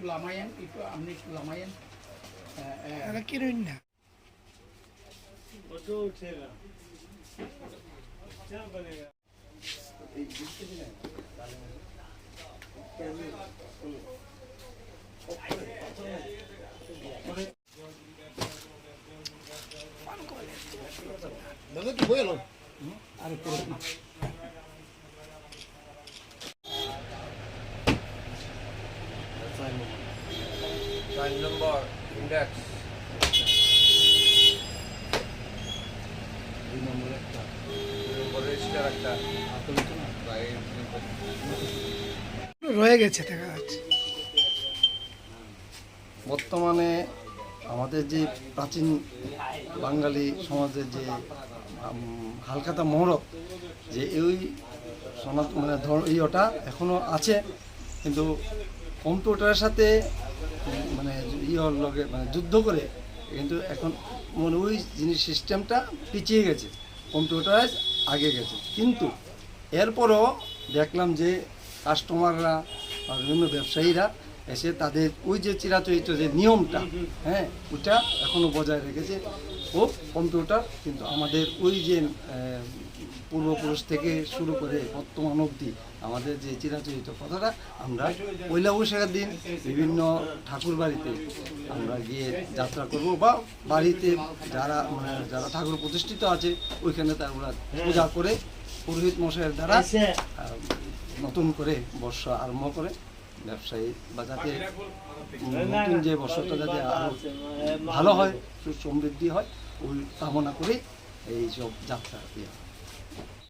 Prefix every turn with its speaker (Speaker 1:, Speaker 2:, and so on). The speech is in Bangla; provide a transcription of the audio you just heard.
Speaker 1: একটু লামায়েন একটু আপনি একটু লামায়েন
Speaker 2: কিনুন না
Speaker 3: দাদা কি হয়ে গেল
Speaker 1: আর।
Speaker 4: Sign number, index.
Speaker 1: দুই নম্বরে একটা
Speaker 4: দুই নম্বর একটা।
Speaker 1: না
Speaker 2: রয়ে গেছে দেখা যাচ্ছে
Speaker 3: বর্তমানে আমাদের যে প্রাচীন বাঙালি সমাজের যে হালকাতা মহরত যে এই সনাত মানে ধর ইয়েটা এখনও আছে কিন্তু কম্পিউটারের সাথে ইয়ের লগে মানে যুদ্ধ করে, কিন্তু এখন মানে ওই জিনিস সিস্টেমটা পিছিয়ে গেছে কম্পিউটারাইজ আগে গেছে। কিন্তু এরপরও দেখলাম যে কাস্টমাররা বিভিন্ন ব্যবসায়ীরা এসে তাদের ওই যে চিরাচরিত যে নিয়মটা হ্যাঁ ওটা এখনও বজায় রেখেছে। ও কম্পিউটার কিন্তু আমাদের ওই যে পূর্বপুরুষ থেকে শুরু করে বর্তমান অবধি আমাদের যে চিরাচরিত কথাটা আমরা পয়লা বৈশাখের দিন বিভিন্ন ঠাকুর বাড়িতে আমরা গিয়ে যাত্রা করব বা বাড়িতে যারা মানে যারা ঠাকুর প্রতিষ্ঠিত আছে ওইখানে তারা পূজা করে পুরোহিত মশাইয়ের দ্বারা নতুন করে বর্ষ আরম্ভ করে। ব্যবসায়ী বা যাতে নতুন যে বছরটা যাতে আরও ভালো হয় সুসমৃদ্ধি হয় ওই কামনা করে এই সব যাত্রা হয়।